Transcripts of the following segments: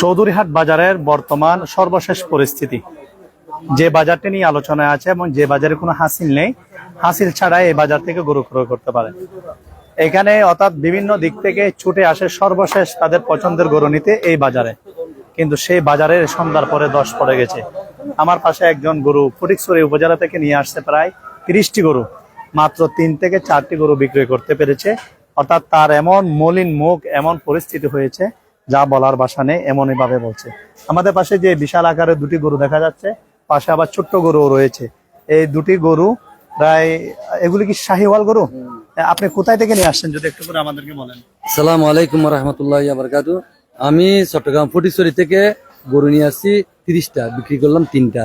চৌধুরীহাট বাজারের বর্তমান সর্বশেষ পরিস্থিতি। যে বাজারটি নিয়ে আলোচনায় আছে এবং যে বাজারে কোনো হাসিল নেই, হাসিল ছাড়াই এই বাজার থেকে গরু ক্রয় করতে পারে। এখানে অর্থাৎ বিভিন্ন দিক থেকে ছুটে আসে সর্বশেষ তাদের পছন্দের গরু নিতে এই বাজারে। কিন্তু সেই বাজারের সন্ধ্যার পরে দশ পড়ে গেছে। আমার পাশে একজন গরু ফটিকছড়ি উপজেলা থেকে নিয়ে আসছে প্রায় তিরিশটি গরু। মাত্র তিন থেকে চারটি গরু বিক্রয় করতে পেরেছে। অর্থাৎ তার এমন মলিন মুখ এমন পরিস্থিতি হয়েছে যা বলার বাসা নেই এমনই ভাবে বলছে। আমাদের পাশে যে বিশাল আকারের দুটি গরু দেখা যাচ্ছে পাশে আবার ছোট্ট গরু রয়েছে। এই দুটি গরু প্রায় এগুলি কি শাহিওয়াল গরু? আপনি কোথায় থেকে নিয়ে আসছেন যদি একটু করে আমাদেরকে বলেন। সালাম আলাইকুম রহমতুল্লাহ বারকাতু আমি চট্টগ্রাম ফটিশ্বরী থেকে গরু নিয়ে আসছি তিরিশটা বিক্রি করলাম তিনটা।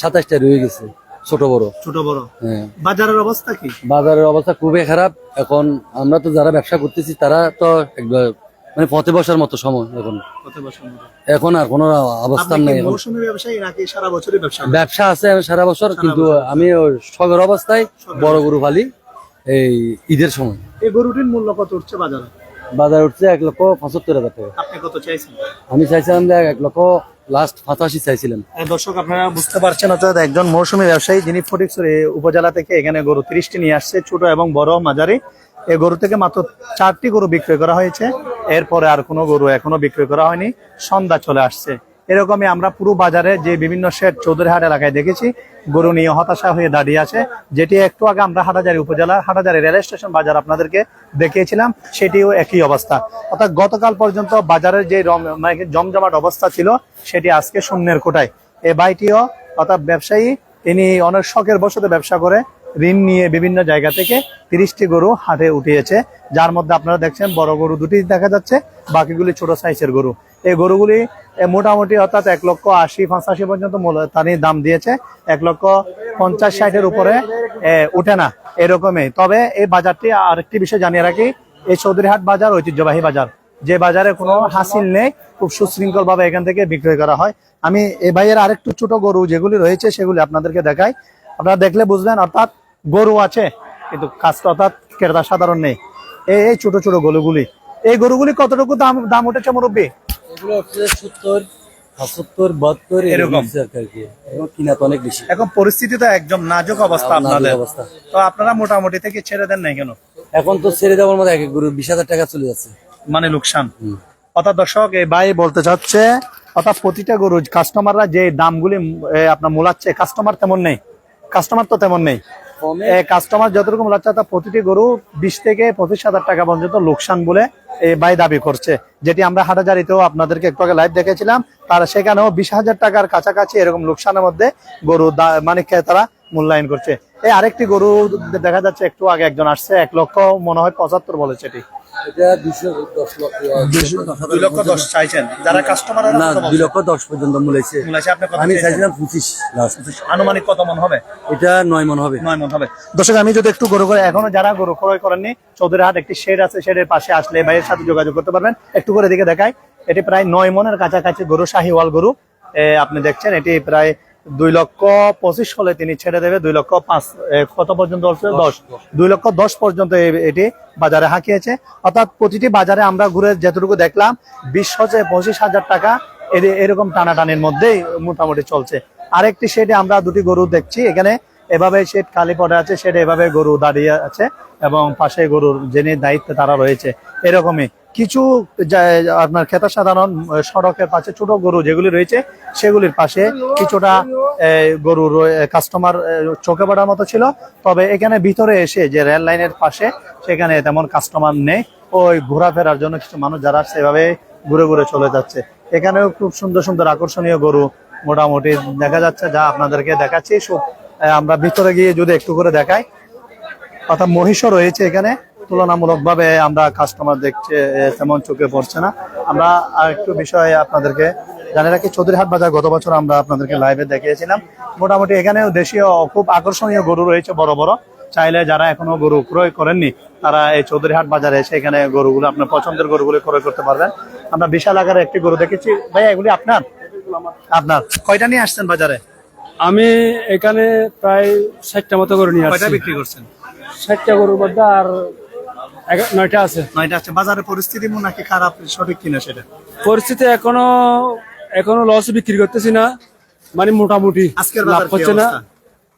সাতাশটা রয়ে গেছে। ছোট বড়। ছোট বড়। হ্যাঁ। বাজারের অবস্থা কি? বাজারের অবস্থা খুবই খারাপ। এখন আমরা তো যারা ব্যবসা করতেছি তারা তো একবার মানে পথে বসার মতো সময় এখন? এখন আর কোনো অবস্থান নেই ব্যবসা আছে সারা বছর কিন্তু আমি শখের অবস্থায় বড় গরু ফালি এই ঈদের সময়। এই গরুটির মূল্য কত উঠছে বাজারে? বাজার উঠছে এক লক্ষ পঁচাত্তর হাজার টাকা। আপনি কত চাইছেন? আমি চাইছিলাম যে এক লক্ষ লাস্ট পঁচাশি চাইছিলেন। দর্শক, আপনারা বুঝতে পারছেন অর্থাৎ একজন মৌসুমী ব্যবসায়ী, যিনি ফটিকছড়ি উপজেলা থেকে এখানে গরু তিরিশটি নিয়ে আসছে, ছোট এবং বড় মাঝারি। এই গরু থেকে মাত্র চারটি গরু বিক্রয় করা হয়েছে। এরপরে আর কোনো গরু এখনও বিক্রয় করা হয়নি। সন্ধ্যা চলে আসছে। এরকমই আমরা পুরো বাজারে যে বিভিন্ন শেড চৌধুরীহাট এলাকায় দেখেছি, গরু নিয়ে হতাশা হয়ে দাঁড়িয়ে আছে। যেটি একটু আগে আমরা হাটাজারি উপজেলা, হাটাজারি রেল স্টেশন বাজার আপনাদেরকে দেখিয়েছিলাম, সেটিও একই অবস্থা। অর্থাৎ গতকাল পর্যন্ত বাজারের যে মানে জমজমাট অবস্থা ছিল, সেটি আজকে শূন্যের কোটায়। এ বাইটিও অর্থাৎ ব্যবসায়ী, তিনি অনেক শখের বসতে ব্যবসা করে ঋণ নিয়ে বিভিন্ন জায়গা থেকে তিরিশটি গরু হাটে উঠিয়েছে। যার মধ্যে আপনারা দেখছেন, বড় গরু দুটি দেখা যাচ্ছে, বাকিগুলি ছোট সাইজের গরু। এই গরুগুলি মোটামুটি অর্থাৎ এক লক্ষ আশি পঁচাশি পর্যন্ত তারই দাম দিয়েছে। এক লক্ষ পঞ্চাশ ষাটের উপরে এ, উঠে না এরকমই। তবে এই বাজারটি আরেকটি বিষয় জানিয়ে রাখি এই চৌধুরীহাট বাজার ঐতিহ্যবাহী বাজার। যে বাজারে কোনো হাসিল নেই খুব সুশৃঙ্খল ভাবে এখান থেকে বিক্রয় করা হয়। আমি এই ভাইয়ের আরেকটু ছোট গরু যেগুলি রয়েছে সেগুলি আপনাদেরকে দেখাই। আপনারা দেখলে বুঝবেন অর্থাৎ গরু আছে কিন্তু কাজটা অর্থাৎ ক্রেতা সাধারণ নেই। এই ছোট ছোট গরুগুলি। এই গরুগুলি কতটুকু দাম দাম উঠেছে মুরব্বী? এগুলো হচ্ছে সত্তর পঁচাত্তর বাহাত্তর এরকম। আর কি এখন কিনা তো অনেক বেশি। এখন পরিস্থিতি তো একদম নাজুক অবস্থা আপনাদের। অবস্থা। তো আপনারা মোটামুটি থেকে ছেড়ে দেন নাই কেন? এখন তো ছেড়ে দেওয়ার মতো এক এক গরু বিশ হাজার টাকা চলে যাচ্ছে। মানে লোকসান। অর্থাৎ দর্শক এই ভাই বলতে চাচ্ছে অর্থাৎ প্রতিটা গরু কাস্টমাররা যে দামগুলি আপনার মূলাচ্ছে কাস্টমার তেমন নেই। কাস্টমার তো তেমন নেই। কাস্টমার যত রকম তা প্রতিটি গরু বিশ থেকে পঁচিশ হাজার টাকা পর্যন্ত লোকসান বলে বাই দাবি করছে। যেটি আমরা হাটাজারিতেও আপনাদেরকে একটু আগে লাইভ দেখেছিলাম, তারা সেখানেও বিশ হাজার টাকার কাছাকাছি এরকম লোকসানের মধ্যে গরু মানে তারা মূল্যায়ন করছে। এই আরেকটি গরু দেখা যাচ্ছে, একটু আগে একজন আসছে, এক লক্ষ মনে হয় পঁচাত্তর বলেছে এটি। এটা দুশো দশ লক্ষ দুই লক্ষ দশ চাইছেন। যারা কাস্টমার না দুই লক্ষ দশ পর্যন্ত মূলেছে আমি চাইছিলাম পঁচিশ আনুমানিক কত মন হবে? এটা নয় মন হবে। নয় মন হবে। দর্শক আমি যদি একটু গরু করে এখনও যারা গরু ক্রয় করেননি চৌধুরীহাট একটি শেড আছে শেডের পাশে আসলে ভাইয়ের সাথে যোগাযোগ করতে পারবেন। একটু করে দিকে দেখায় এটি প্রায় নয় মনের কাছাকাছি গরু শাহিওয়াল গরু। এ, আপনি দেখছেন এটি প্রায় দুই লক্ষ পঁচিশ হলে তিনি ছেড়ে দেবে দুই লক্ষ পাঁচ কত পর্যন্ত দশ। দুই লক্ষ দশ পর্যন্ত এটি বাজারে হাঁকিয়েছে। অর্থাৎ প্রতিটি বাজারে আমরা ঘুরে যেটুকু দেখলাম বিশ হচ্ছে পঁচিশ হাজার টাকা এর- এরকম টানাটানির মধ্যেই মোটামুটি চলছে। আরেকটি শেডে আমরা দুটি গরু দেখছি এখানে এভাবে শেড খালি পড়ে আছে সেটা এভাবে গরু দাঁড়িয়ে আছে এবং পাশে গরুর যিনি দায়িত্বে তারা রয়েছে এরকমই। কিছু আপনার খেতা সাধারণ সড়কের পাশে ছোট গরু যেগুলি রয়েছে, সেগুলির পাশে কিছুটা গরু কাস্টমার চোখে পড়ার মতো ছিল। তবে এখানে ভিতরে এসে যে রেল লাইনের পাশে, সেখানে তেমন কাস্টমার নেই। ওই ঘোরাফেরার জন্য কিছু মানুষ যারা সেভাবে ঘুরে ঘুরে চলে যাচ্ছে। এখানেও খুব সুন্দর সুন্দর আকর্ষণীয় গরু মোটামুটি দেখা যাচ্ছে, যা আপনাদেরকে দেখাচ্ছি। আমরা ভিতরে গিয়ে যদি একটু করে দেখাই, অর্থাৎ মহিষও রয়েছে এখানে। তুলনামূলকভাবে আমরা কাস্টমার দেখছে তেমন চোখে পড়ছে না। আমরা আর একটু বিষয়ে আপনাদেরকে জানি রাখি চৌধুরীহাট বাজার গত বছর আমরা আপনাদেরকে লাইভে দেখিয়েছিলাম। মোটামুটি এখানেও দেশীয় খুব আকর্ষণীয় গরু রয়েছে বড় বড়। চাইলে যারা এখনও গরু ক্রয় করেননি তারা এই চৌধুরীহাট বাজারে এসে এখানে গরুগুলো আপনার পছন্দের গরুগুলো ক্রয় করতে পারবেন। আমরা বিশাল আকারে একটি গরু দেখেছি। ভাই এগুলি আপনার? আপনার। কয়টা নিয়ে আসছেন বাজারে? আমি এখানে প্রায় ষাটটা মতো গরু নিয়ে আসছি। বিক্রি করছেন? ষাটটা গরুর মধ্যে আর নয়টা আছে। নয়টা আছে। বাজারের পরিস্থিতি মনে নাকি খারাপ সঠিক কিনা সেটা? পরিস্থিতি এখনও এখনও লস বিক্রি করতেছি না। মানে মোটামুটি আজকের লাভ হচ্ছে না।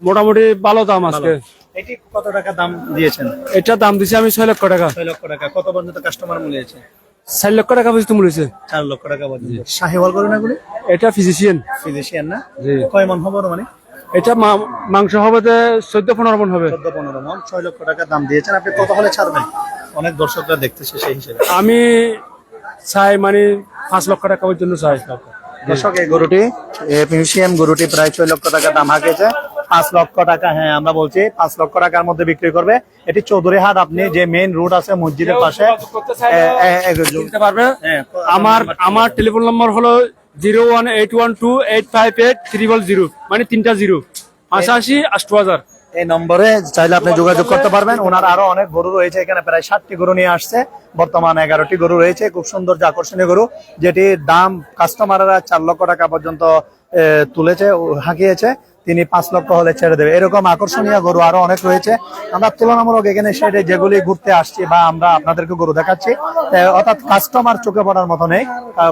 মোটামুটি ভালো দাম আজকে। এটি কত টাকা দাম দিয়েছেন? এটা দাম দিছি আমি ছয় লক্ষ টাকা। ছয় লক্ষ টাকা। কত পর্যন্ত কাস্টমার মূল্যেছে চার লক্ষ টাকা পর্যন্ত মূল্যছে চার লক্ষ টাকা পর্যন্ত। শাহিওয়াল করে না গুলি এটা ফিজিশিয়ান ফিজিশিয়ান না? কয় মন হবে মানে? এটা মাংস হবে যে চোদ্দ পনেরো মন হবে। চোদ্দ পনেরো মন ছয় লক্ষ টাকা দাম দিয়েছেন। আপনি কত হলে ছাড়বেন? অনেক দর্শকরা দেখতেছে সেই হিসেবে। আমি চাই মানে পাঁচ লক্ষ টাকা পর্যন্ত চাই। দর্শক এই গরুটি মিউজিয়াম গরুটি প্রায় ছয় লক্ষ টাকা দাম হাঁকেছে পাঁচ লক্ষ টাকা হ্যাঁ আমরা বলছি পাঁচ লক্ষ টাকার মধ্যে বিক্রি করবে। এটি চৌধুরী হাট আপনি যে মেইন রুট আছে মসজিদের পাশে হ্যাঁ, আমার আমার টেলিফোন নম্বর হলো zero one eight one two eight five eight triple zero মানে তিনটা জিরো। পাঁচাশি আষ্ট হাজার এই নম্বরে চাইলে আপনি যোগাযোগ করতে পারবেন। ওনার আরও অনেক গরু রয়েছে এখানে। প্রায় ষাটটি গরু নিয়ে আসছে। বর্তমান এগারোটি গরু রয়েছে। খুব সুন্দর যে আকর্ষণীয় গরু যেটির দাম কাস্টমাররা চার লক্ষ টাকা পর্যন্ত তুলেছে হাঁকিয়েছে। তিনি পাঁচ লক্ষ হলে ছেড়ে দেবে। এরকম আকর্ষণীয় গরু আরও অনেক রয়েছে। আমরা তুলনামূলক এখানে সাইডে যেগুলি ঘুরতে আসছি বা আমরা আপনাদেরকে গরু দেখাচ্ছি অর্থাৎ কাস্টমার চোখে পড়ার মতো নেই।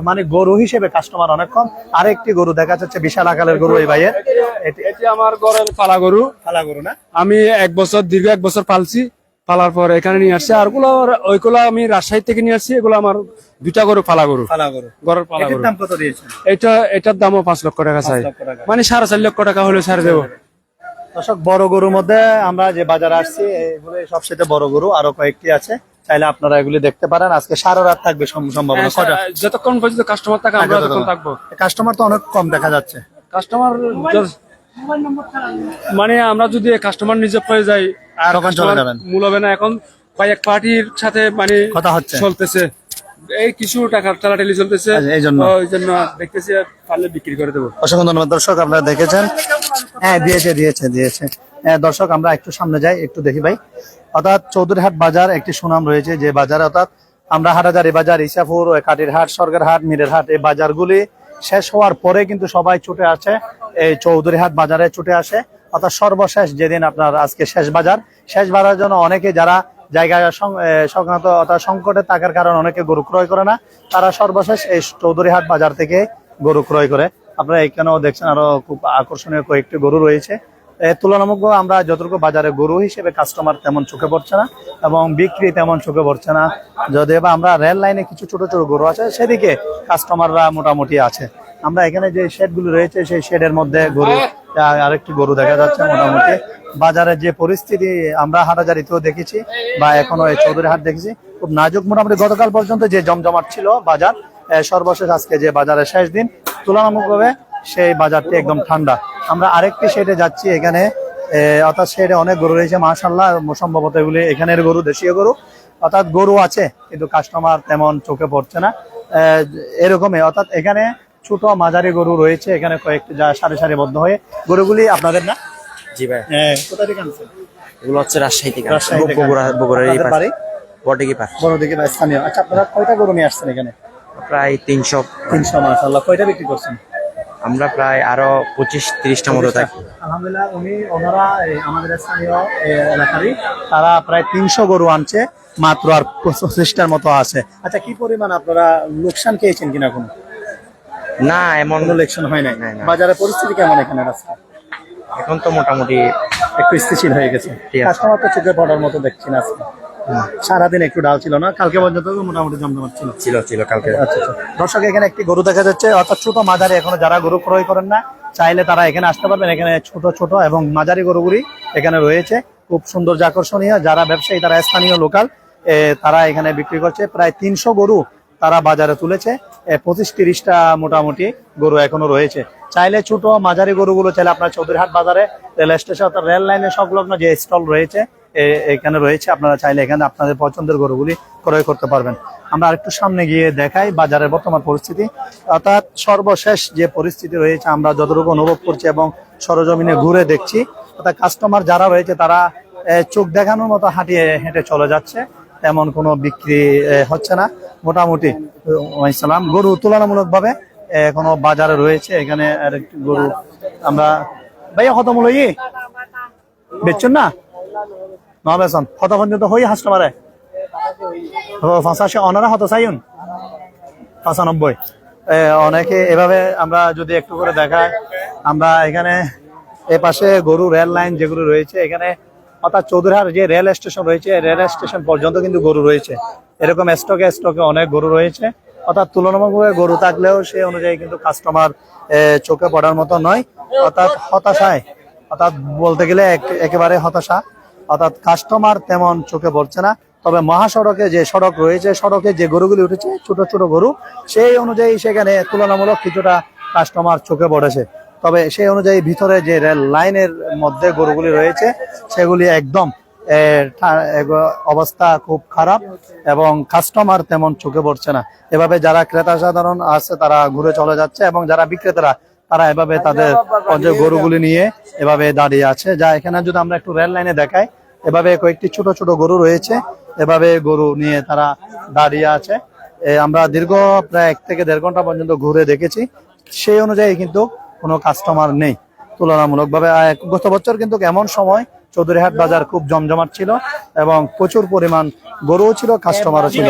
মানে গরু হিসেবে কাস্টমার অনেক কম। আরেকটি গরু দেখা যাচ্ছে বিশাল আকালের গরু এই ভাইয়ের। এটি আমার গরের পালা গরু। ফালা গরু না? আমি এক বছর দীর্ঘ এক বছর পালছি। পালার পর এখানে নিয়ে আসছি। আর ওগুলো ওইগুলো আমি রাজশাহী থেকে নিয়ে আসছি এগুলো আমার দুইটা গরু পালা গরু। ফালা গরু। ঘরের পালা গরু। এটা এটার দামও পাঁচ লক্ষ টাকা চাই। মানে সাড়ে চার লক্ষ টাকা হলে ছাড়ে দেবো। দর্শক বড় গরুর মধ্যে আমরা যে বাজারে আসছি এগুলো সবচেয়ে বড় গরু আরও কয়েকটি আছে। চাইলে আপনারা এগুলি দেখতে পারেন। আজকে সারা রাত থাকবে সম- সম্ভাবনা। কটা যতক্ষণ পর্যন্ত কাস্টমার থাকে আমরা ততক্ষণ থাকব। কাস্টমার তো অনেক কম দেখা যাচ্ছে। কাস্টমার মানে আমরা যদি কাস্টমার নিজে পেয়ে যাই তখন চলে যাবেন। মূল হবে না এখন কয়েক পার্টির সাথে মানে কথা হচ্ছে। চলতেছে। এই কিছু টাকার টালাটালি চলতেছে। আচ্ছা, এই জন্য। এই জন্য দেখতেছি পারলে বিক্রি করে দেবো। অসংখ্য ধন্যবাদ দর্শক আপনারা দেখেছেন। হ্যাঁ দিয়েছে দিয়েছে দিয়েছে। হ্যাঁ দর্শক আমরা একটু সামনে যাই একটু দেখি ভাই। অর্থাৎ চৌধুরীহাট বাজার একটি সুনাম রয়েছে যে বাজার অর্থাৎ আমরা হাটাজারি বাজার ইসাপুর কাটির হাট সরকার হাট মিরের হাট এই বাজারগুলি শেষ হওয়ার পরে কিন্তু সবাই ছুটে আসে এই চৌধুরীহাট বাজারে ছুটে আসে। অর্থাৎ সর্বশেষ যেদিন আপনার আজকে শেষ বাজার শেষ বাজার জন্য অনেকে যারা জায়গায় সংক্রান্ত অর্থাৎ সংকটে থাকার কারণে অনেকে গরু ক্রয় করে না, তারা সর্বশেষ এই চৌধুরীহাট বাজার থেকে গরু ক্রয় করে। আপনারা এখানেও দেখছেন আরও খুব আকর্ষণীয় কয়েকটি গরু রয়েছে। তুলনামূলক আমরা যতটুকু বাজারে গরু হিসেবে কাস্টমার তেমন চোখে পড়ছে না এবং বিক্রি তেমন চোখে পড়ছে না। যদি বা আমরা রেল লাইনে কিছু ছোট ছোট গরু আছে, সেদিকে কাস্টমাররা মোটামুটি আছে। আমরা এখানে যে শেডগুলো রয়েছে, সেই শেডের মধ্যে গরু আরেকটি গরু দেখা যাচ্ছে মোটামুটি। বাজারের যে পরিস্থিতি, আমরা হাটাজারিতেও দেখেছি বা এখনও এই চৌধুরী হাট দেখেছি। খুব নাজুক মোটামুটি গতকাল পর্যন্ত যে জমজমাট ছিল বাজার সর্বশেষ আজকে যে বাজারের শেষ দিন, তুলনামূলকভাবে সেই বাজারটি একদম ঠান্ডা। আমরা আরেকটি শেডে যাচ্ছি, এখানে অর্থাৎ শেডে অনেক গরু রয়েছে মাশাল্লাহ সম্ভবত এগুলি এখানের গরু, দেশীয় গরু। অর্থাৎ গরু আছে, কিন্তু কাস্টমার তেমন চোখে পড়ছে না। এরকমই, অর্থাৎ এখানে ছোট মাঝারি গরু রয়েছে এখানে কয়েকটি যা সারি সারিবদ্ধ হয়ে। গরুগুলি আপনাদের না? জি ভাই। কোথা থেকে আনছেন? এগুলো হচ্ছে রাজশাহী থেকে রাজশাহী বগুড়া বগুড়ার এই আপনাদের পাশে। বাড়ি? বটগি পার বড় দিকে বা স্থানীয়। আচ্ছা আপনারা কয়টা গরু নিয়ে আসছেন এখানে? প্রায় তিনশো। তিনশো মাশাল্লাহ কয়টা বিক্রি করছেন? আমরা প্রায় আরও পঁচিশ তিরিশটা মতো থাকি। আলহামদুলিল্লাহ উনি ওনারা আমাদের স্থানীয় এলাকারই তারা প্রায় তিনশো গরু আনছে মাত্র আর পঁচিশটার মতো আছে। আচ্ছা কি পরিমাণ আপনারা লোকসান খেয়েছেন কিনা কোনো? না এমন কোনো লোকসান হয় নাই। বাজারের পরিস্থিতি কেমন এখানে রাস্তা এখন তো মোটামুটি একটু স্থিতিশীল হয়ে গেছে। কাস্টমার তো চোখে পড়ার মতো দেখছি না আজকে। সারাদিন একটু ডাল ছিল না কালকে পর্যন্ত মোটামুটি জমজমাট ছিল। ছিল ছিল কালকে। আচ্ছা আচ্ছা। দর্শক এখানে একটি গরু দেখা যাচ্ছে অর্থাৎ ছোট মাঝারি এখনও যারা গরু ক্রয় করেন না চাইলে তারা এখানে আসতে পারবেন। এখানে ছোট ছোট এবং মাঝারি গরুগুলি এখানে রয়েছে। খুব সুন্দর যে আকর্ষণীয় যারা ব্যবসায়ী তারা স্থানীয় লোকাল তারা এখানে বিক্রি করছে। প্রায় তিনশো গরু তারা বাজারে তুলেছে। পঁচিশ তিরিশটা মোটামুটি গরু এখনও রয়েছে। চাইলে ছোট মাঝারি গরুগুলো চাইলে আপনার চৌধুরীহাট বাজারে, রেল স্টেশন অর্থাৎ রেল লাইনে সংলগ্ন যে স্টল রয়েছে এখানে রয়েছে। আপনারা চাইলে এখানে আপনাদের পছন্দের গরুগুলি ক্রয় করতে পারবেন। আমরা আরেকটু সামনে গিয়ে দেখাই বাজারের বর্তমান পরিস্থিতি। অর্থাৎ সর্বশেষ যে পরিস্থিতি রয়েছে, আমরা যতটুকু অনুভব করছি এবং সরজমিনে ঘুরে দেখছি, অর্থাৎ কাস্টমার যারা রয়েছে, তারা চোখ দেখানোর মতো হাঁটিয়ে হেঁটে চলে যাচ্ছে। তেমন কোনো বিক্রি হচ্ছে না। মোটামুটি ইসলাম গরু তুলনামূলক ভাবে এখনও বাজারে রয়েছে। এখানে আরেকটি গরু আমরা ভাইয়া কত মূল্য ই বেচছেন না? হই অনারা হতো অনেকে এভাবে আমরা যদি একটু করে দেখাই, আমরা এখানে গরু রেল লাইন যেগুলো রয়েছে, এখানে অর্থাৎ চৌধুরীহাট যে রেল স্টেশন রয়েছে রেল স্টেশন পর্যন্ত কিন্তু গরু রয়েছে। এরকম স্টকে স্টকে অনেক গরু রয়েছে। অর্থাৎ তুলনামূলকভাবে গরু থাকলেও সে অনুযায়ী কিন্তু কাস্টমার চোখে পড়ার মতো নয়। অর্থাৎ হতাশায়, অর্থাৎ বলতে গেলে এক- একেবারে হতাশা। অর্থাৎ কাস্টমার তেমন চোখে পড়ছে না। তবে মহাসড়কে যে সড়ক রয়েছে, সড়কে যে গরুগুলি উঠেছে, ছোট ছোট গরু, সেই অনুযায়ী সেখানে তুলনামূলক কিছুটা কাস্টমার চোখে পড়েছে। তবে সেই অনুযায়ী ভিতরে যে রেল লাইনের মধ্যে গরুগুলি রয়েছে, সেগুলি একদম অবস্থা খুব খারাপ এবং কাস্টমার তেমন চোখে পড়ছে না। এভাবে যারা ক্রেতা সাধারণ আছে, তারা ঘুরে চলে যাচ্ছে এবং যারা বিক্রেতারা, তারা এভাবে তাদের গরুগুলি নিয়ে এভাবে দাঁড়িয়ে আছে। যা এখানে যদি আমরা একটু রেল লাইনে দেখাই, এভাবে কয়েকটি ছোট ছোট গরু রয়েছে। এভাবে গরু নিয়ে তারা দাঁড়িয়ে আছে। আমরা দীর্ঘ প্রায় এক থেকে দেড় ঘণ্টা পর্যন্ত ঘুরে দেখেছি। সেই অনুযায়ী কিন্তু কোনো কাস্টমার নেই। তুলনামূলকভাবে গত বছর কিন্তু এমন সময় চৌধুরীহাট বাজার খুব জমজমাট ছিল এবং প্রচুর পরিমাণ গরুও ছিল কাস্টমারও ছিল।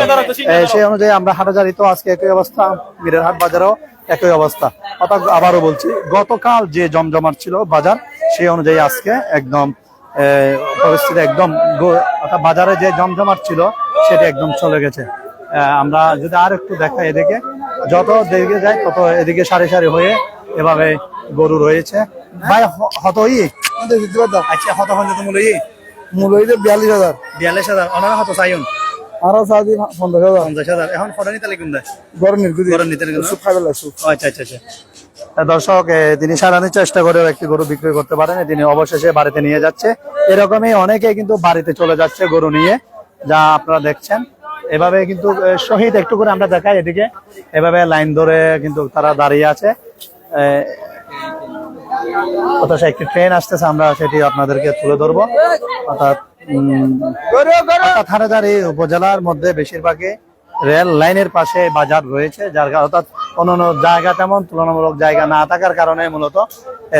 সেই অনুযায়ী আমরা হাটাজারিতেও আজকে একই অবস্থা বীরের হাট বাজারও একই অবস্থা। অর্থাৎ আবারও বলছি গতকাল যে জমজমাট ছিল বাজার সেই অনুযায়ী আজকে একদম পরিস্থিতি একদম অর্থাৎ বাজারে যে জমজমাট ছিল সেটা একদম চলে গেছে। আমরা যদি আর একটু দেখাই এদিকে যত দিকে যায় তত এদিকে সারি সারি হয়ে এভাবে গরু রয়েছে। ভাই হ- হত আচ্ছা হত পর্যন্ত মূল্য ই মূল হইলে বিয়াল্লিশ হাজার। বিয়াল্লিশ হাজার। অনারা হত চাইন আরও সাদি পঞ্চাশ হাজার। পঞ্চাশ হাজার। এখন ফটো নিতে দেয়? গরম নির্গুদি গরম নিতে সুপ সুপ। আচ্ছা আচ্ছা আচ্ছা। দর্শক তিনি সারানোর চেষ্টা করে একটি গরু বিক্রি করতে পারেন তিনি অবশেষে বাড়িতে নিয়ে যাচ্ছে। এরকমই অনেকে কিন্তু বাড়িতে চলে যাচ্ছে গরু নিয়ে যা আপনারা দেখছেন। এভাবে কিন্তু শহীদ একটু করে আমরা দেখাই এদিকে। এভাবে লাইন ধরে কিন্তু তারা দাঁড়িয়ে আছে। অথচ একটি ট্রেন আসতেছে, আমরা সেটি আপনাদেরকে তুলে ধরবো। অর্থাৎ হাটাজারি উপজেলার মধ্যে বেশিরভাগই রেল লাইনের পাশে বাজার রয়েছে, যার অর্থাৎ অন্যান্য জায়গা তেমন তুলনামূলক জায়গা না থাকার কারণে মূলত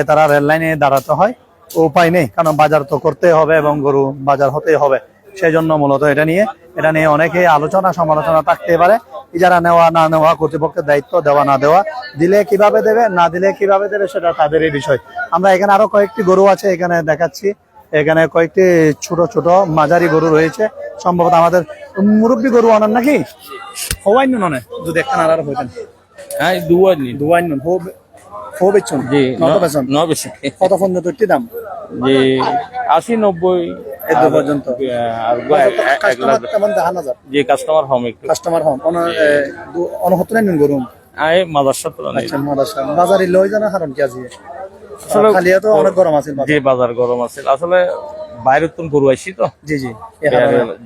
তারা রেল লাইনে দাঁড়াতে হয়। উপায় নেই, কারণ বাজার তো করতে হবে এবং গরু বাজার হতেই হবে। সেই জন্য মূলত এটা নিয়ে এটা নিয়ে অনেকে আলোচনা সমালোচনা থাকতে পারে। যারা নেওয়া না নেওয়া কর্তৃপক্ষের দায়িত্ব দেওয়া না দেওয়া দিলে কীভাবে দেবে না দিলে কীভাবে দেবে সেটা তাদেরই বিষয়। আমরা এখানে আরও কয়েকটি গরু আছে এখানে দেখাচ্ছি। এখানে কয়েকটি ছোট ছোট মাঝারি গরু রয়েছে। সম্ভবত আমাদের মুরব্বী গরু আনার নাকি? হওয়াই নুন যদি একটা নাড়ার হইতেন। হ্যাঁ জি বেচুন। ন কত পর্যন্ত একটি দাম? যে আশি নব্বই। পর্যন্ত। আর গো- এ- এক কাস্টমার লাখ তেমন দেখা না যায়? যে কাস্টমার হম একটু। কাস্টমার হন অনহত্তর নুন গরু আয় মাদার আচ্ছা মাদাসা বাজারে লই জানা কারণ কি আছে আসলে খালিয়া তো অনেক গরম আছে যে বাজার। গরম আছে। আসলে বাইরের তো গরু আইসি তো। জি জি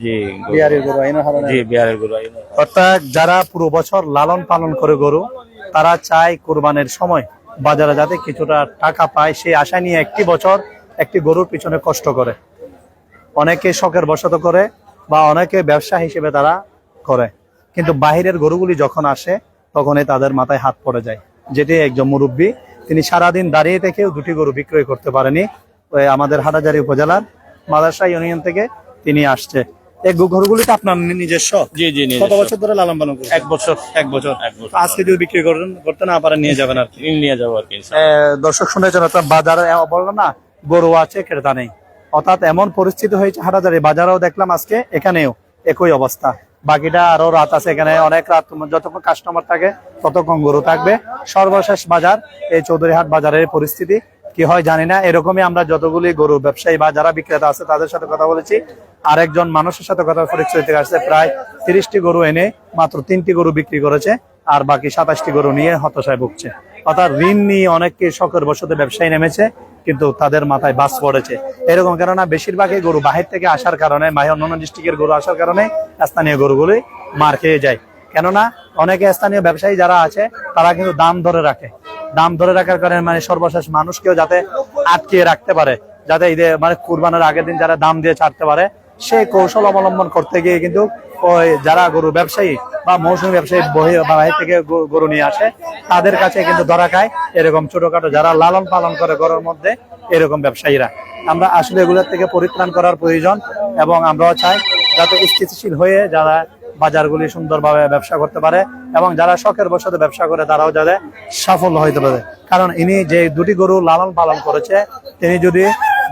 জি গরু- বিহারের গরু আইনের জি বিহারের গরু আইন অর্থাৎ যারা পুরো বছর লালন পালন করে গরু তারা চায় কোরবানের সময় বাজারে যাতে কিছুটা টাকা পায় সেই আশা নিয়ে একটি বছর একটি গরুর পিছনে কষ্ট করে। অনেকে শখের বশত করে বা অনেকে ব্যবসা হিসেবে তারা করে। কিন্তু বাহিরের গরুগুলি যখন আসে তখনই তাদের মাথায় হাত পড়ে যায়। যেটি একজন মুরব্বী তিনি সারাদিন দাঁড়িয়ে থেকেও দুটি গরু বিক্রয় করতে পারেনি। ওই আমাদের হাটাজারি উপজেলার মাদারসা ইউনিয়ন থেকে তিনি আসছে। এই গো- গরুগুলি তো আপনার নিজস্ব? জি জি কত বছর ধরে লালন পালন? এক বছর। এক বছর। আজকে যদি বিক্রি করেন করতে না পারেন নিয়ে যাবেন আর কি। নিয়ে যাব আর কি। দর্শক শুনেছেন বাজারে বললাম না গরু আছে ক্রেতা নেই। অর্থাৎ এমন পরিস্থিতি হয়েছে হাটাজারি বাজারেও দেখলাম আজকে, এখানেও একই অবস্থা। বাকিটা আরও রাত আছে এখানে, অনেক রাত, যতক্ষণ কাস্টমার থাকে, ততক্ষণ গরু থাকবে। সর্বশেষ বাজার, এই চৌধুরীহাট বাজারের পরিস্থিতি, কি হয় জানি না, এরকমই আমরা যতগুলি গরু ব্যবসায়ী বা যারা বিক্রেতা আছে, তাদের সাথে কথা বলেছি। আরেকজন মানুষের সাথে কথা পরিচয় থেকে আসছে, প্রায় তিরিশটি গরু এনে মাত্র তিনটি গরু বিক্রি করেছে, আর বাকি সাতাশটি গরু নিয়ে হতাশায় ভুগছে। অর্থাৎ ঋণ নিয়ে অনেককে শখের বসতে ব্যবসায়ী নেমেছে, কিন্তু তাদের মাথায় বাস পড়েছে। এরকম কেননা বেশিরভাগই গরু বাহির থেকে আসার কারণে মাহি অন্যান্য ডিস্ট্রিক্টের গরু আসার কারণে স্থানীয় গরুগুলি মার খেয়ে যায়। কেননা অনেকে স্থানীয় ব্যবসায়ী যারা আছে, তারা কিন্তু দাম ধরে রাখে। দাম ধরে রাখার কারণে মানে সর্বশেষ মানুষকেও যাতে আটকিয়ে রাখতে পারে, যাতে ঈদে মানে কুরবানের আগের দিন যারা দাম দিয়ে ছাড়তে পারে সেই কৌশল অবলম্বন করতে গিয়ে কিন্তু যারা গরু ব্যবসায়ী বা মৌসুমী ব্যবসায়ী বাহির থেকে গরু নিয়ে আসে, তাদের কাছে কিন্তু ধরা খায় এরকম ছোটখাটো যারা লালন পালন করে গরুর মধ্যে, এরকম ব্যবসায়ীরা। আমরা আসলে এগুলোর থেকে পরিত্রাণ করার প্রয়োজন এবং আমরাও চাই যাতে স্থিতিশীল হয়ে যারা বাজারগুলি সুন্দরভাবে ব্যবসা করতে পারে এবং যারা শখের বসতে ব্যবসা করে তারাও যাতে সাফল্য হইতে পারে। কারণ ইনি যে দুটি গরু লালন পালন করেছে, তিনি যদি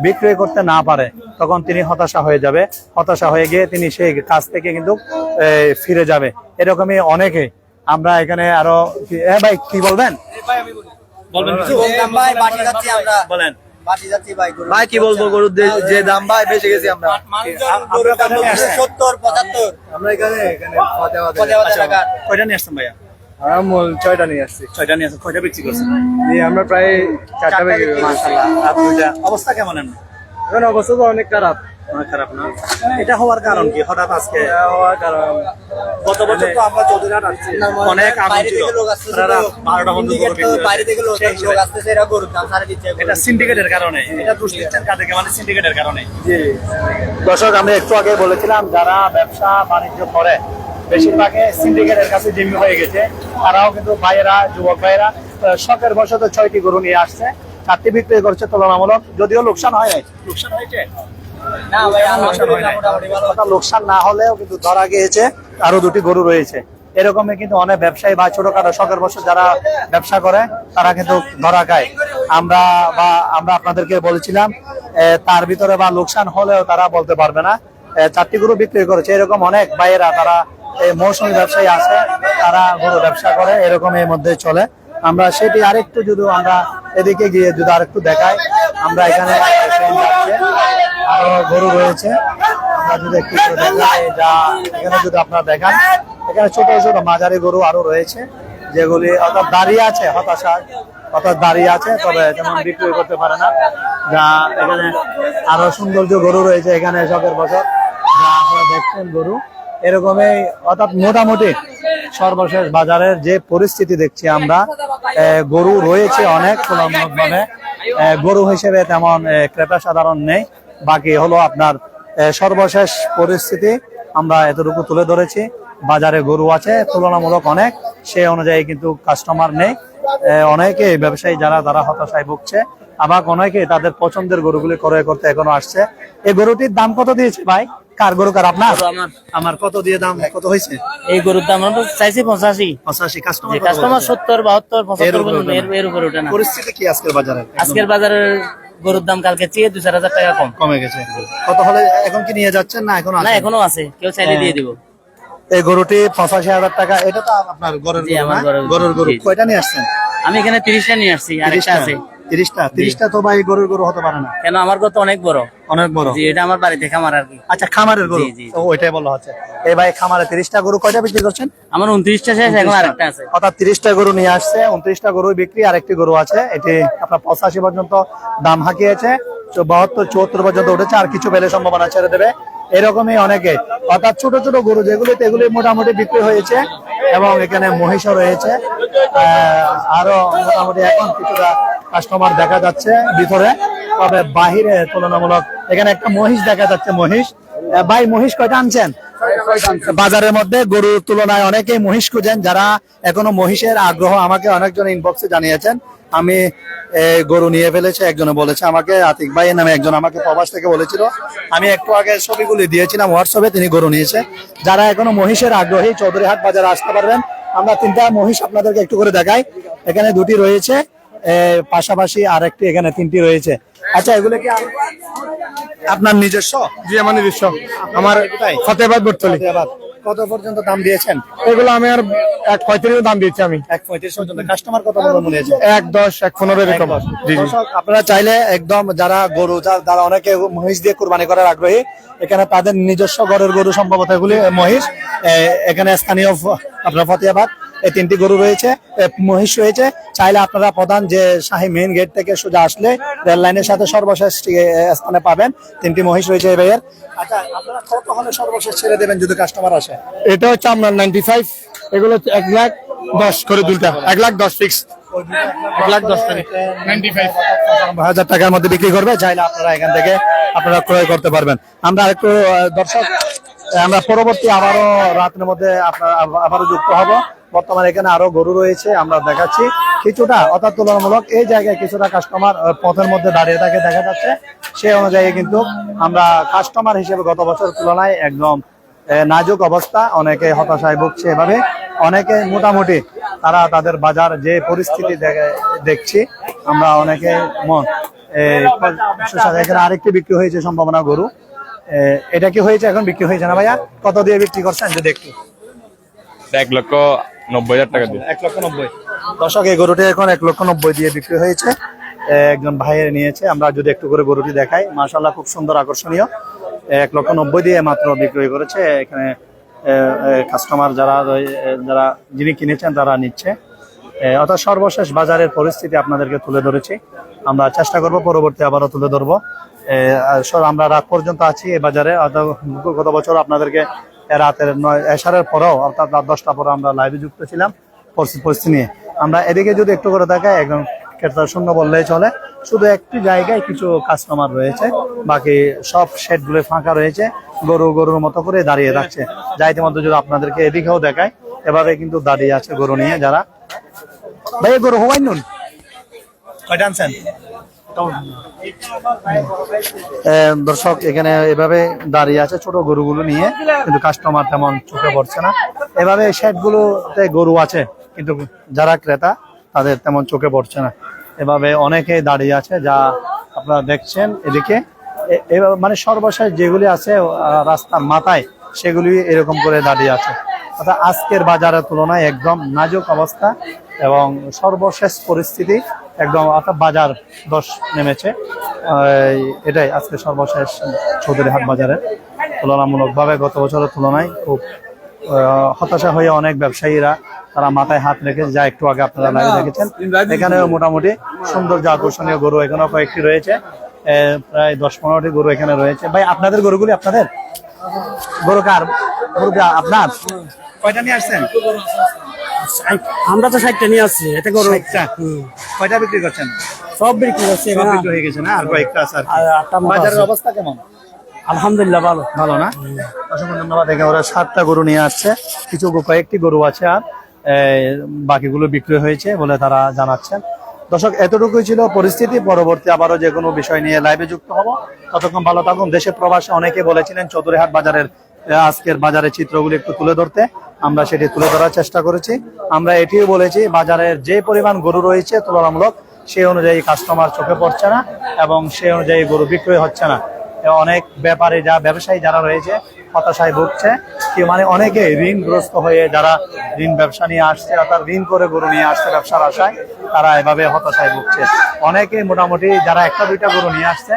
বিক্রয় করতে না পারে তখন তিনি হতাশা হয়ে যাবে। হতাশা হয়ে গিয়ে তিনি সেই কাজ থেকে কিন্তু ফিরে যাবে। এরকমই অনেকে। আমরা এখানে আরও কি- হ্যাঁ ভাই কি বলবেন? বলবেন বলেন। ভাই কি বলব গরুর যে- যে দাম ভাই বেঁচে গেছি আমরা। আমরা এখানে আচ্ছা, কয়টা নিয়ে ভাইয়া? আমল ছয়টা নিয়ে আসছি। ছয়টা নিয়ে আসছেন। কয়টা বিক্রি করছেন? আমরা প্রায় চারটা বেগে মাশাআল্লাহ। অবস্থা কেমন এমন? এখন অবস্থা তো অনেক খারাপ। অনেক খারাপ না? এটা হওয়ার কারণ কি? হঠাৎ আজকে? হওয়ার কারণ। গত বছর তো আমরা চৌধুরীহাট আসছি অনেক বারোটা বন্ধু। এটা সিন্ডিকেটের কারণে। এটা কাদেরকে? মানে সিন্ডিকেটের কারণে। দর্শক আমি একটু আগে বলেছিলাম যারা ব্যবসা বাণিজ্য করে বেশিরভাগে সিন্ডিকেটের কাছে জিম্মি হয়ে গেছে। তারাও কিন্তু ভাইয়েরা যুবক ভাইয়েরা শখের বশত ছয়টি গরু নিয়ে আসছে। চারটি বিক্রি করছে তুলনামূলক যদিও লোকসান হয় নাই। লোকসান হয়েছে? লোকসান না হলেও কিন্তু ধরা গিয়েছে আরও দুটি গরু রয়েছে। এরকমই কিন্তু অনেক ব্যবসায়ী বা ছোটখাটো শখের বছর যারা ব্যবসা করে তারা কিন্তু ধরা খায়। আমরা বা আমরা আপনাদেরকে বলেছিলাম তার ভিতরে বা লোকসান হলেও তারা বলতে পারবে না। চারটি গরু বিক্রি করেছে। এরকম অনেক ভাইয়েরা তারা এই মৌসুমী ব্যবসায়ী আছে তারা গরু ব্যবসা করে এরকম এর মধ্যে চলে। আমরা সেটি আরেকটু যদি আমরা এদিকে গিয়ে যদি আরেকটু দেখাই, আমরা এখানে আরও গরু রয়েছে। আমরা যদি একটু যা এখানে যদি আপনারা দেখান, এখানে ছোট ছোট মাঝারি গরু আরও রয়েছে, যেগুলি অর্থাৎ দাঁড়িয়ে আছে হতাশায় অর্থাৎ দাঁড়িয়ে আছে, তবে তেমন বিক্রি করতে পারে না। যা এখানে আরও সৌন্দর্য গরু রয়েছে এখানে শখের বছর যা আপনারা দেখছেন গরু। এরকমই অর্থাৎ মোটামুটি সর্বশেষ বাজারের যে পরিস্থিতি দেখছি আমরা গরু রয়েছে অনেক তুলনামূলকভাবে। গরু হিসেবে তেমন ক্রেতা সাধারণ নেই। বাকি হলো আপনার সর্বশেষ পরিস্থিতি আমরা এতটুকু তুলে ধরেছি। বাজারে গরু আছে, তুলনামূলক অনেক, সে অনুযায়ী কিন্তু কাস্টমার নেই। অনেকে ব্যবসায়ী যারা, তারা হতাশায় ভুগছে। আবার অনেকে তাদের পছন্দের গরুগুলি ক্রয় করতে এখনও আসছে। এই গরুটির দাম কত দিয়েছে ভাই? কার গরু কার? আপনার? আমার কত দিয়ে দাম? কত হয়েছে? এই গরুর দাম আমরা চাইছি পঁচাশি। পঁচাশি। কাস্টমার কাস্টমার সত্তর বাহাত্তর পঁচাত্তর এর উপরে ওঠে না। পরিস্থিতি কি আজকের বাজারে আজকের বাজারের গরুর দাম কালকে চেয়ে দু চার হাজার টাকা কম। কমে গেছে। কত হলে এখন কি নিয়ে যাচ্ছেন না এখন না এখনও আছে। কেউ চাইলে দিয়ে দিব। এই গরুটি পঁচাশি হাজার টাকা এটা তো আপনার গরুর গরু গরুর গরু। কয়টা নিয়ে আসছেন? আমি এখানে তিরিশটা নিয়ে আসছি আরেকটা আছে। তিরিশটা? তিরিশটা তো ভাই গরুর গরু হতে পারে না। কেন? আমার কত অনেক বড়। অনেক বড়। জি এটা আমার বাড়িতে খামার আর কি। আচ্ছা খামারের গরু। ও, ওইটাই বলা হচ্ছে। এই ভাই খামারে তিরিশটা গরু কয়টা বিক্রি করছেন? আমার উনত্রিশটা শেষ এখন আরেকটা আছে। অর্থাৎ তিরিশটা গরু নিয়ে আসছে উনত্রিশটা গরু বিক্রি আর একটি গরু আছে। এটি আপনার পঁচাশি পর্যন্ত দাম হাঁকিয়েছে বাহাত্তর চুয়াত্তর পর্যন্ত উঠেছে আর কিছু পেলে সম্ভাবনা ছেড়ে দেবে। এরকমই অনেকে। অর্থাৎ ছোট ছোট গরু যেগুলো এগুলি মোটামুটি বিক্রি হয়েছে এবং এখানে মহিষও রয়েছে। আরও মোটামুটি এখন কিছুটা কাস্টমার দেখা যাচ্ছে ভিতরে। তবে বাহিরে তুলনামূলক এখানে একটা মহিষ দেখা যাচ্ছে, মহিষ। ভাই, মহিষ কয়টা আনছেন? বাজারের মধ্যে গরুর তুলনায় অনেকেই মহিষ খুঁজেন, যারা এখনও মহিষের আগ্রহ আমাকে অনেকজন ইনবক্সে জানিয়েছেন। আমি গরু নিয়ে ফেলেছি একজনে বলেছে আমাকে, আতিক ভাই নামে একজন আমাকে প্রবাস থেকে বলেছিল। আমি একটু আগে ছবিগুলি দিয়েছিলাম, হোয়াটসঅ্যাপে তিনি গরু নিয়েছে। যারা এখনও মহিষের আগ্রহী, চৌধুরীহাট বাজারে আসতে পারবেন। আমরা তিনটা মহিষ আপনাদেরকে একটু করে দেখাই। এখানে দুটি রয়েছে। পাশাপাশি আর একটি এখানে তিনটি রয়েছে। আচ্ছা এগুলো কি আপনার নিজস্ব? জি আমার নিজস্ব। আমার ফতেহাবাদ বটতলি। কত পর্যন্ত দাম দিয়েছেন? এগুলো আমি আর এক পঁয়ত্রিশ দাম দিয়েছি আমি। এক পঁয়ত্রিশ পর্যন্ত। কাস্টমার কত বড় মনে হয়েছে? এক দশ এক পনেরো এরকম। জি আপনারা চাইলে একদম যারা গরু যারা অনেকে মহিষ দিয়ে কুরবানি করার আগ্রহী এখানে তাদের নিজস্ব ঘরের গরু সম্ভবত এগুলি মহিষ। এখানে স্থানীয় আপনার ফতিয়াবাদ এই তিনটি গরু রয়েছে মহিষ রয়েছে। চাইলে আপনারা প্রধান যে শাহী মেইন গেট থেকে সোজা আসলে রেল লাইনের সাথে সর্বশেষ স্থানে পাবেন। তিনটি মহিষ রয়েছে এই ভাইয়ের। আচ্ছা আপনারা কত হলে সর্বশেষ ছেড়ে দেবেন যদি কাস্টমার আসে? এটা হচ্ছে আপনার নাইনটি ফাইভ এগুলো হচ্ছে এক লাখ দশ করে দুলটা এক লাখ দশ ফিক্স এক লাখ দশ হাজার টাকার মধ্যে বিক্রি করবে চাইলে আপনারা এখান থেকে আপনারা ক্রয় করতে পারবেন। আমরা একটু দর্শক আমরা পরবর্তী আবারও রাতের মধ্যে আপনার আবারও যুক্ত হব। বর্তমানে এখানে আরও গরু রয়েছে, আমরা দেখাচ্ছি। কিছুটা অর্থাৎ তুলনামূলক এই জায়গায় কিছুটা কাস্টমার পথের মধ্যে দাঁড়িয়ে থাকে, দেখা যাচ্ছে। সেই অনুযায়ী কিন্তু আমরা কাস্টমার হিসেবে গত বছর তুলনায় একদম নাজুক অবস্থা। অনেকে হতাশায় ভুগছে এভাবে। অনেকে মোটামুটি তারা তাদের বাজার যে পরিস্থিতি দেখে- দেখছি। আমরা অনেকে মন এখানে আরেকটি বিক্রি হয়েছে সম্ভাবনা গরু। এটা কি হয়েছে এখন? বিক্রি হয়েছে না ভাইয়া? কত দিয়ে বিক্রি করছেন? যদি একটু। এক লক্ষ নব্বই হাজার টাকা দিয়ে। এক লক্ষ নব্বই। দর্শক এই গরুটি এখন এক লক্ষ নব্বই দিয়ে বিক্রি হয়েছে। একজন ভাইয়ের নিয়েছে। আমরা যদি একটু করে গরুটি দেখাই মাশাল্লাহ খুব সুন্দর আকর্ষণীয়। এক লক্ষ নব্বই দিয়ে মাত্র বিক্রয় করেছে। এখানে কাস্টমার যারা যারা যিনি কিনেছেন তারা নিচ্ছে। অর্থাৎ সর্বশেষ বাজারের পরিস্থিতি আপনাদেরকে তুলে ধরেছি। আমরা চেষ্টা করব পরবর্তী আবারও তুলে ধরবো। আমরা রাত পর্যন্ত আছি এই বাজারে। অর্থাৎ গত বছর আপনাদেরকে রাতের নয় এশারের পরেও অর্থাৎ রাত দশটা পরে আমরা লাইভে যুক্ত ছিলাম পরিস্থিতি নিয়ে। আমরা এদিকে যদি একটু করে দেখাই একদম ক্রেতা শূন্য বললেই চলে। শুধু একটি জায়গায় কিছু কাস্টমার রয়েছে, বাকি সব শেডগুলো ফাঁকা রয়েছে, গরু, গরুর মতো করে দাঁড়িয়ে রাখছে যা ইতিমধ্যে যদি আপনাদেরকে এদিকেও দেখায় এভাবে কিন্তু দাঁড়িয়ে আছে গরু নিয়ে যারা। ভাই গরু হওয়াই নুন। কয়টা আনছেন? দর্শক, এখানে এভাবে দাঁড়িয়ে আছে ছোট গরুগুলো নিয়ে, কিন্তু কাস্টমার তেমন চোখে পড়ছে না। এভাবে শেড গুলোতে গরু আছে, কিন্তু যারা ক্রেতা, তাদের তেমন চোখে পড়ছে না। এভাবে অনেকে দাঁড়িয়ে আছে, যা আপনারা দেখছেন এদিকে। মানে সর্বশেষ যেগুলি আছে রাস্তার মাথায়, সেগুলি এরকম করে দাঁড়িয়ে আছে। অর্থাৎ আজকের বাজারের তুলনায় একদম নাজুক অবস্থা। এবং সর্বশেষ পরিস্থিতি একদম অর্থাৎ বাজার দশ নেমেছে। এটাই আজকে সর্বশেষ চৌধুরীহাট বাজারে। তুলনামূলকভাবে গত বছরের তুলনায় খুব হতাশা হয়ে অনেক ব্যবসায়ীরা তারা মাথায় হাত রেখে যা একটু আগে আপনারা লাইভে দেখেছেন এখানেও মোটামুটি সৌন্দর্য আকর্ষণীয় গরু এখানেও কয়েকটি রয়েছে। প্রায় দশ পনেরোটি গরু এখানে রয়েছে। ভাই আপনাদের গরুগুলি আপনাদের? গরু কার? গরু আপনার? কয়টা নিয়ে আসছেন? আমরা তো ষাটটা নিয়ে আসছি গরু। কয়টা বিক্রি করছেন? সব বিক্রি করছি সব বিক্রি হয়ে গেছে না? আর কয়েকটা আছে আর আটটা বাজারের অবস্থা কেমন? আলহামদুলিল্লাহ ভালো। ভালো না? অসংখ্য ধন্যবাদ এখানে ওরা সাতটা গরু নিয়ে আসছে। কিছু কয়েকটি গরু আছে আর বাকিগুলো বিক্রি হয়েছে বলে তারা জানাচ্ছেন। দর্শক এতটুকুই ছিল পরিস্থিতি। পরবর্তী আবারও যে কোনো বিষয় নিয়ে লাইভে যুক্ত হব। ততক্ষণ ভালো থাকুন। দেশে প্রবাসে অনেকে বলেছিলেন চৌধুরীহাট বাজারের আজকের বাজারের চিত্রগুলি একটু তুলে ধরতে। আমরা সেটি তুলে ধরার চেষ্টা করেছি। আমরা এটিও বলেছি, বাজারের যে পরিমাণ গরু রয়েছে তুলনামূলক সেই অনুযায়ী কাস্টমার চোখে পড়ছে না এবং সেই অনুযায়ী গরু বিক্রয় হচ্ছে না। অনেক ব্যাপারে যা, ব্যবসায়ী যারা রয়েছে, হতাশায় ভুগছে। কি মানে অনেকে ঋণগ্রস্ত হয়ে যারা ঋণ ব্যবসা নিয়ে আসছে অর্থাৎ ঋণ করে গরু নিয়ে আসছে ব্যবসার আশায়, তারা এভাবে হতাশায় ভুগছে। অনেকে মোটামুটি যারা একটা দুইটা গরু নিয়ে আসছে,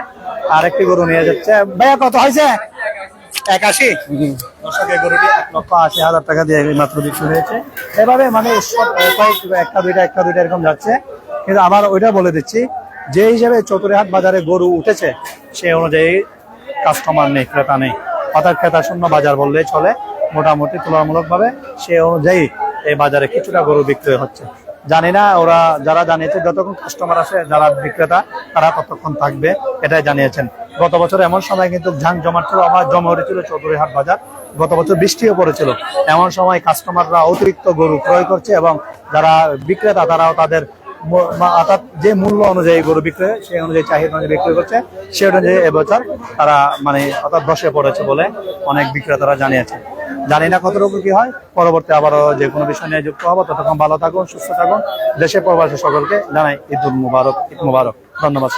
আরেকটি গরু নিয়ে যাচ্ছে। ভাইয়া, কত হয়েছে? এক লক্ষ আশি হাজার টাকা দিয়ে মাত্র বিক্রি হয়েছে। এভাবে মানে একটা দুইটা একটা দুইটা এরকম যাচ্ছে। কিন্তু ওইটা বলে দিচ্ছি, যে হিসেবে চতুরহাট বাজারে গরু উঠেছে সেই অনুযায়ী কাস্টমার নেই, ক্রেতা নেই। অর্থাৎ ক্রেতা শূন্য বাজার বললে চলে, মোটামুটি তুলনামূলকভাবে সে অনুযায়ী এই বাজারে কিছুটা গরু বিক্রি হচ্ছে। জানি না ওরা, যারা জানিয়েছে, যতক্ষণ কাস্টমার আসে যারা বিক্রেতা, তারা ততক্ষণ থাকবে, এটাই জানিয়েছেন। গত বছর এমন সময় কিন্তু ঝাং জমাট ছিল আমার জমা উঠেছিল চৌধুরীহাট বাজার। গত বছর বৃষ্টিও পড়েছিল। এমন সময় কাস্টমাররা অতিরিক্ত গরু ক্রয় করছে এবং যারা বিক্রেতা, তারাও তাদের অর্থাৎ যে মূল্য অনুযায়ী গরু বিক্রি সেই অনুযায়ী চাহিদা অনুযায়ী বিক্রি করছে, সেই অনুযায়ী এবছর তারা মানে অর্থাৎ দশে পড়েছে বলে অনেক বিক্রেতারা জানিয়েছে। জানি না কতটুকু কি হয়, পরবর্তী আবারও যে কোনো বিষয় নিয়ে যুক্ত হব। ততক্ষণ ভালো থাকুন, সুস্থ থাকুন। দেশে প্রবাসী সকলকে জানাই ঈদ মুবারক ঈদ মুবারক। ধন্যবাদ।